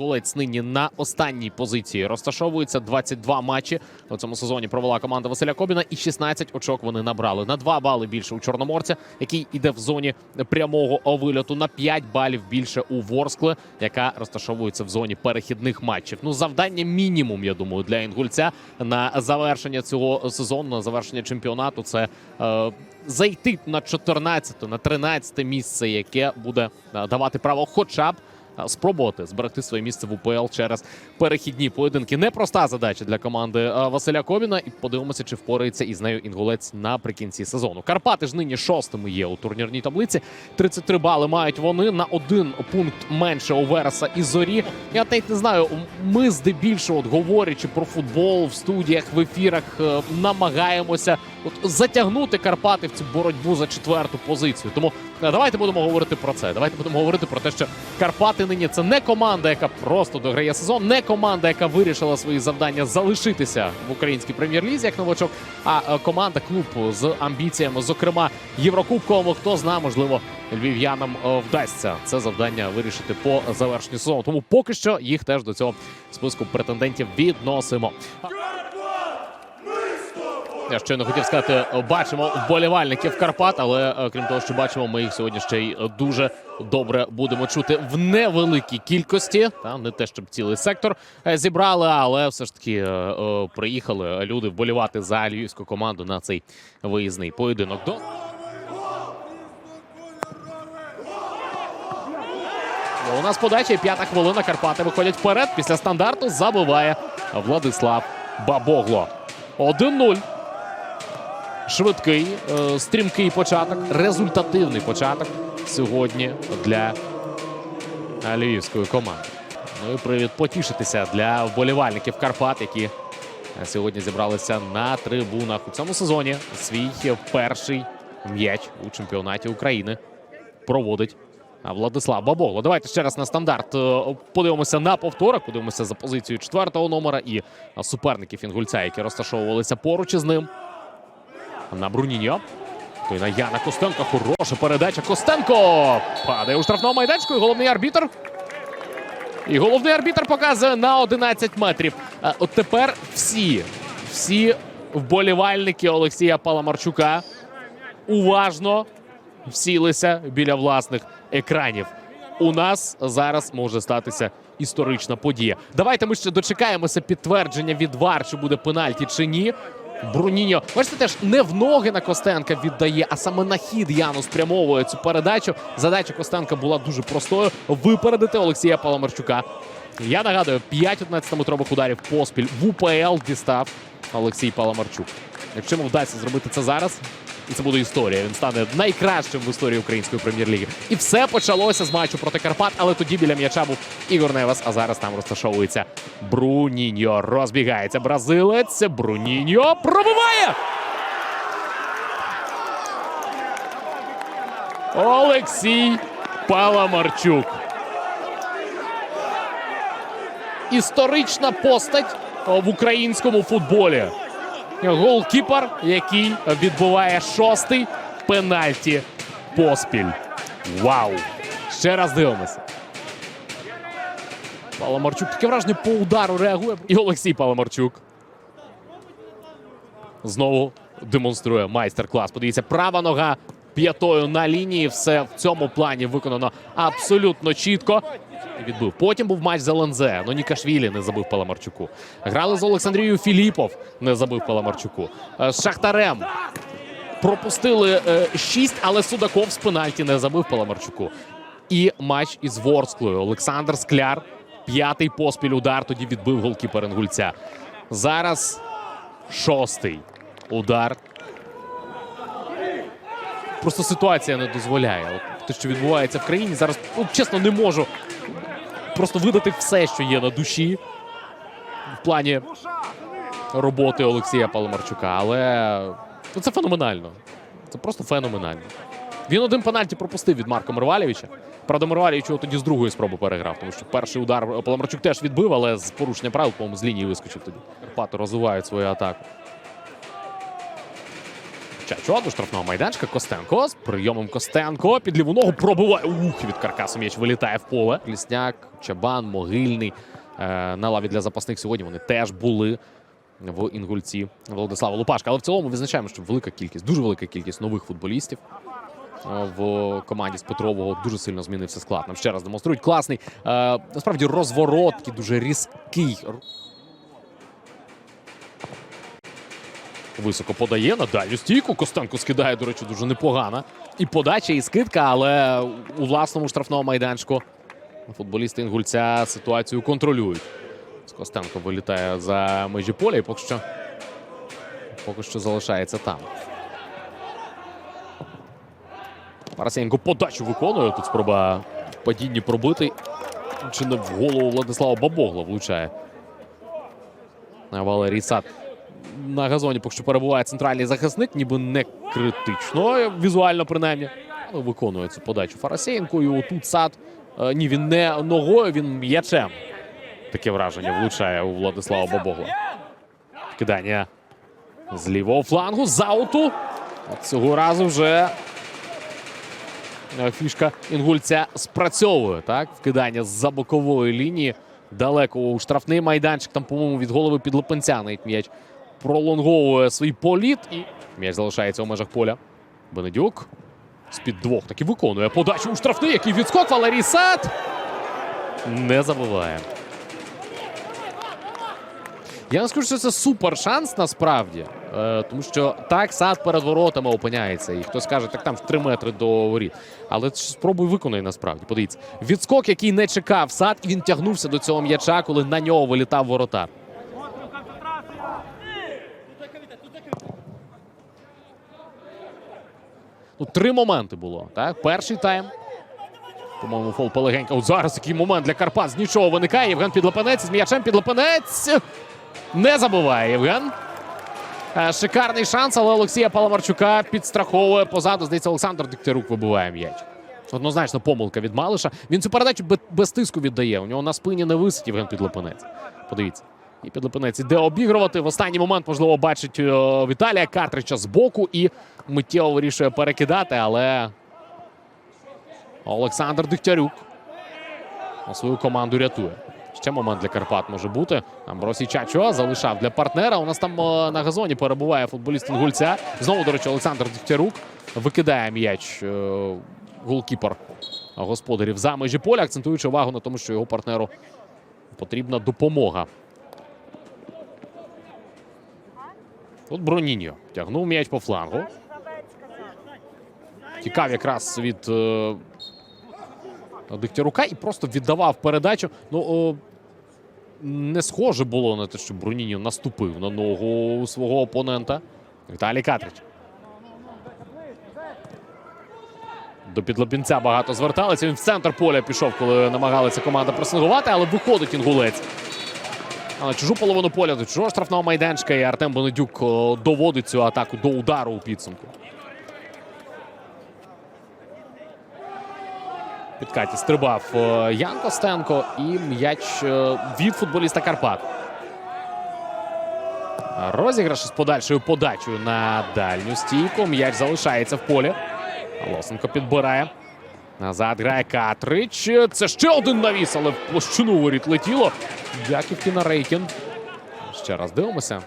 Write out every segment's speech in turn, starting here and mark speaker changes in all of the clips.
Speaker 1: Інгулець нині на останній позиції розташовується 22 матчі у цьому сезоні. Провела команда Василя Кобіна, і 16 очок вони набрали на 2 бали більше у Чорноморця, який іде в зоні прямого вильоту, на 5 балів більше у Ворскле, яка розташовується в зоні перехідних матчів. Ну, завдання мінімум, я думаю, для інгульця на завершення цього сезону, на завершення чемпіонату. Це е, зайти на 14 на 13 місце, яке буде е, давати право, хоча б. Спробувати зберегти своє місце в УПЛ через перехідні поєдинки. Непроста задача для команди Василя Кобіна. І подивимося, чи впорається із нею інгулець наприкінці сезону. Карпати ж нині шостими є у турнірній таблиці. 33 бали мають вони на один пункт менше у Вереса і зорі. Я навіть не знаю. Ми здебільшого, от говорячи про футбол в студіях, в ефірах, е, намагаємося от затягнути Карпати в цю боротьбу за четверту позицію. Тому е, давайте будемо говорити про це. Давайте будемо говорити про те, що Карпати нині це не команда, яка просто дограє сезон, не команда, яка вирішила свої завдання залишитися в українській прем'єр-лізі як новачок, а е, команда клуб з амбіціями, зокрема Єврокубковими. Хто знає, можливо, львів'янам е, вдасться це завдання вирішити по завершенню сезону. Тому поки що їх теж до цього списку претендентів відносимо. Я не хотів сказати, бачимо вболівальників Карпат, але е, крім того, що бачимо, ми їх сьогодні ще й дуже добре будемо чути в невеликій кількості. Та не те, щоб цілий сектор е, зібрали, але все ж таки е, приїхали люди вболівати за львівську команду на цей виїзний поєдинок. До У нас подача п'ята хвилина. Карпати виходять вперед. Після стандарту забиває Владислав Бабогло. 1-0. Швидкий, е, стрімкий початок, результативний початок сьогодні для е, львівської команди. Ну і привід потішитися для вболівальників Карпат, які е, сьогодні зібралися на трибунах у цьому сезоні. Свій перший м'яч у чемпіонаті України проводить Владислав Бабогло. Давайте ще раз на стандарт подивимося на повторок. Подивимося за позицією четвертого номера і суперників Інгульця, які розташовувалися поруч із ним. На Бруніньо. Той на Яна Костенко. Хороша передача. Костенко падає у штрафному майданчику. І головний арбітр. І головний арбітр показує на 11 метрів. От тепер всі, всі вболівальники Олексія Паламарчука уважно всілися біля власних екранів. У нас зараз може статися історична подія. Давайте ми ще дочекаємося підтвердження від ВАР, чи буде пенальті чи ні. Бруніньо, бачите, теж не в ноги на Костенка віддає, а саме на хід Яну спрямовує цю передачу. Задача Костенка була дуже простою: випередити Олексія Паламарчука. Я нагадую, 5 11-метрових ударів поспіль в УПЛ дістав Олексій Паламарчук. Якщо йому вдасться зробити це зараз, і це буде історія. Він стане найкращим в історії української прем'єр-ліги. І все почалося з матчу проти Карпат, але тоді біля м'яча був Ігор Невес, а зараз там розташовується Бруніньо. Розбігається бразилець. Бруніньо пробиває. Олексій Паламарчук. Історична постать в українському футболі. Голкіпер, який відбуває шостий пенальті поспіль. Вау! Ще раз дивимося. Паламарчук таке враження по удару реагує. І Олексій Паламарчук. Знову демонструє майстер-клас. Подивіться, права нога п'ятою на лінії. Все в цьому плані виконано абсолютно чітко. Відбив. Потім був матч за Лензе. Ну Нікашвілі не забив Паламарчуку. Грали з Олександрією Філіпов, не забив Паламарчуку. Е, З Шахтарем пропустили е, шість, але Судаков з пенальті не забив Паламарчуку. І матч із Ворсклою. Олександр Скляр. П'ятий поспіль удар. Тоді відбив голкіпер Інгульця. Зараз шостий удар. Просто ситуація не дозволяє. От те, що відбувається в країні, зараз ну, чесно не можу просто видати все, що є на душі в плані роботи Олексія Паламарчука. Але ну, це феноменально. Це просто феноменально. Він один пенальті пропустив від Марка Мервалєвича. Правда, Мервалєвич його тоді з другої спроби переграв, тому що перший удар Паламарчук теж відбив, але з порушення правил, по-моєму, з лінії вискочив тоді. Карпати розвивають свою атаку. Чачо до штрафного майданчика. Костенко з прийомом Костенко під ліву ногу пробиває. Ух, від каркасу м'яч вилітає в поле. Лісняк, Чабан, Могильний. Е, на лаві для запасних сьогодні вони теж були в інгульці Владислава Лупашка. Але в цілому визначаємо, що велика кількість, дуже велика кількість нових футболістів е, в команді з Петрового дуже сильно змінився склад. Нам ще раз демонструють класний. Е, насправді розворот, дуже різкий. Високо подає на дальню стійку. Костенко скидає, до речі, дуже непогано. І подача, і скидка, але у власному штрафному майданчику футболісти інгульця ситуацію контролюють. Костенко вилітає за межі поля і поки що, поки що залишається там. Парасенко подачу виконує. Тут спроба в падінні пробити. Чи не в голову Владислава Бабогла влучає. Валерій Сад на газоні поки що перебуває центральний захисник, ніби не критично, візуально принаймні. Але виконує цю подачу Фарасєнко. І отут сад. е, Ні, він не ногою, він м'ячем. Таке враження влучає у Владислава Бабогла. Кидання з лівого флангу. з ауту. Цього разу вже е, фішка інгульця спрацьовує. Так, вкидання з-за бокової лінії. Далеко у штрафний майданчик. Там, по-моєму, від голови підлопенця навіть м'яч пролонговує свій політ. І м'яч залишається у межах поля. Бенедюк з-під двох таки виконує подачу у штрафний, який відскок Валерій Сад. Не забуває. Я не скажу, що це супер шанс насправді. Е, тому що так сад перед воротами опиняється. І хтось каже, так там ж 3 метри до воріт. Але спробуй виконай насправді. Подивіться. Відскок, який не чекав сад, і він тягнувся до цього м'яча, коли на нього вилітав воротар. Ну, три моменти було. Так? Перший тайм. По-моєму, фол полегенька. От зараз такий момент для Карпат з нічого виникає. Євген Підлопенець з м'ячем Підлопенець. Не забуває Євген. Е, Шикарний шанс, але Олексія Паламарчука підстраховує позаду. Здається, Олександр Дегтярук вибиває м'яч. Однозначно помилка від Малиша. Він цю передачу без, тиску віддає. У нього на спині не висить Євген Підлопенець. Подивіться. І Підлопенець іде обігрувати. В останній момент, можливо, бачить е, Віталія Картрича з боку і миттєво вирішує перекидати, але Олександр Дегтярюк свою команду рятує. Ще момент для Карпат може бути. Амбросій Чачо залишав для партнера. У нас там е, на газоні перебуває футболіст Інгульця. Знову, до речі, Олександр Дегтярук викидає м'яч е, голкіпер господарів за межі поля, акцентуючи увагу на тому, що його партнеру потрібна допомога. Тут Броніньо тягнув м'яч по флангу. Тікав якраз від е, Дегтярука і просто віддавав передачу. Ну, о, не схоже було на те, що Броніньо наступив на ногу свого опонента. Віталій Катрич. До підлопінця багато зверталися. Він в центр поля пішов, коли намагалися команда пресингувати, але виходить інгулець. На чужу половину поля до чужого штрафного майданчика і Артем Бонедюк доводить цю атаку до удару у підсумку. Підкаті стрибав е, Ян Костенко і м'яч е, від футболіста Карпат. Розіграш з подальшою подачею на дальню стійку. М'яч залишається в полі. Лосенко підбирає. Назад грає Катрич. Це ще один навіс, але в площину воріт летіло. Дяківки на Рейкін. Ще раз дивимося.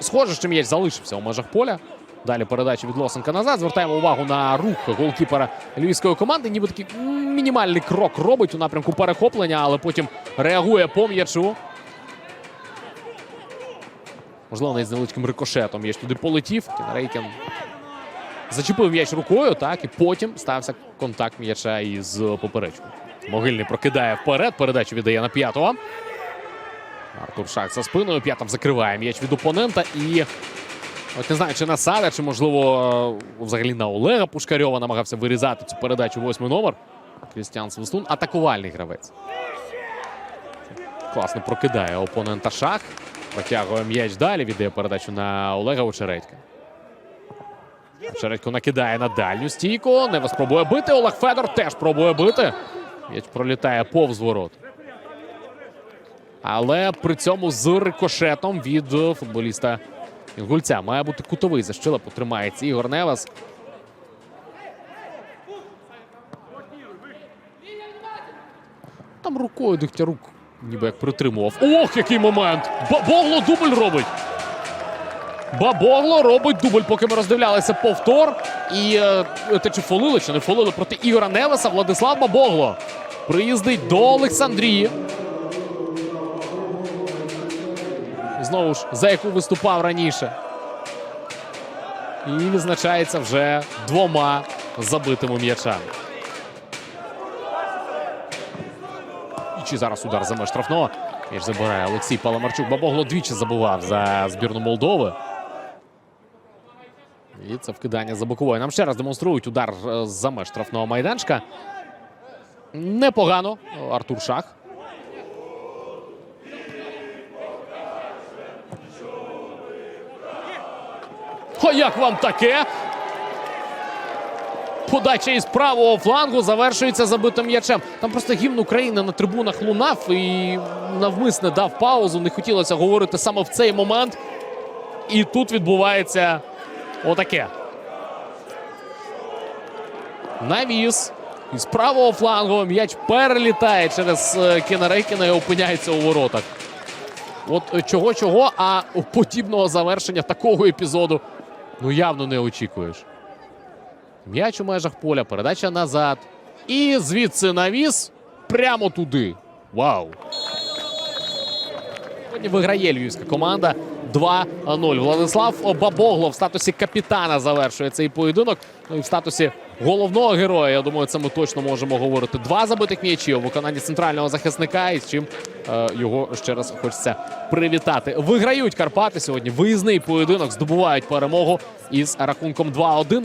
Speaker 1: Схоже, що м'яч залишився у межах поля. Далі передача від Лосенка назад. Звертаємо увагу на рух голкіпера львівської команди. Ніби такий мінімальний крок робить у напрямку перехоплення, але потім реагує по м'ячу. Можливо, навіть з невеличким рикошетом м'яч туди полетів. Кінарейкін зачепив м'яч рукою, так, і потім стався контакт м'яча із поперечкою. Могильний прокидає вперед. Передачу віддає на п'ятого. Артур Шах за спиною. П'ятов закриває м'яч від опонента. І от не знаю, чи на Сада, чи, можливо, е, взагалі на Олега Пушкарьова намагався вирізати цю передачу восьмий номер. Крістіан Свистун. Атакувальний гравець. Класно прокидає опонента Шах. Протягує м'яч далі. Віддає передачу на Олега Очередька. Очередько накидає на дальню стійку. Нева спробує бити. Олег Федор теж пробує бити. М'яч пролітає повз ворот. Але при цьому з рикошетом від футболіста Інгульця має бути кутовий за щелепу тримається Ігор Невас. Там рукою Дегтярук ніби як притримував. Ох, який момент! Бабогло дубль робить! Бабогло робить дубль, поки ми роздивлялися повтор. І е, те, чи фолили, чи не фолили проти Ігора Невеса, Владислав Бабогло приїздить до Олександрії. Знову ж, за яку виступав раніше. І відзначається вже двома забитими м'ячами. І чи зараз удар за меж штрафного? М'яч забирає Олексій Паламарчук. Бабогло двічі забивав за збірну Молдови. І це вкидання за боковою. Нам ще раз демонструють удар е, за меж штрафного майданчика. Непогано. Артур Шах. А як вам таке? Подача із правого флангу завершується забитим м'ячем. Там просто гімн України на трибунах лунав і навмисне дав паузу. Не хотілося говорити саме в цей момент. І тут відбувається отаке. Навіс. Із правого флангу м'яч перелітає через е, і опиняється у воротах. От е, чого-чого, а подібного завершення такого епізоду ну явно не очікуєш. М'яч у межах поля, передача назад. І звідси навіс прямо туди. Вау! Сьогодні виграє львівська команда 2-0. Владислав Бабогло в статусі капітана завершує цей поєдинок. Ну і в статусі головного героя, я думаю, це ми точно можемо говорити. Два забитих м'ячі у виконанні центрального захисника, і з чим е, його ще раз хочеться привітати. Виграють Карпати сьогодні. Виїзний поєдинок здобувають перемогу із рахунком 2-1.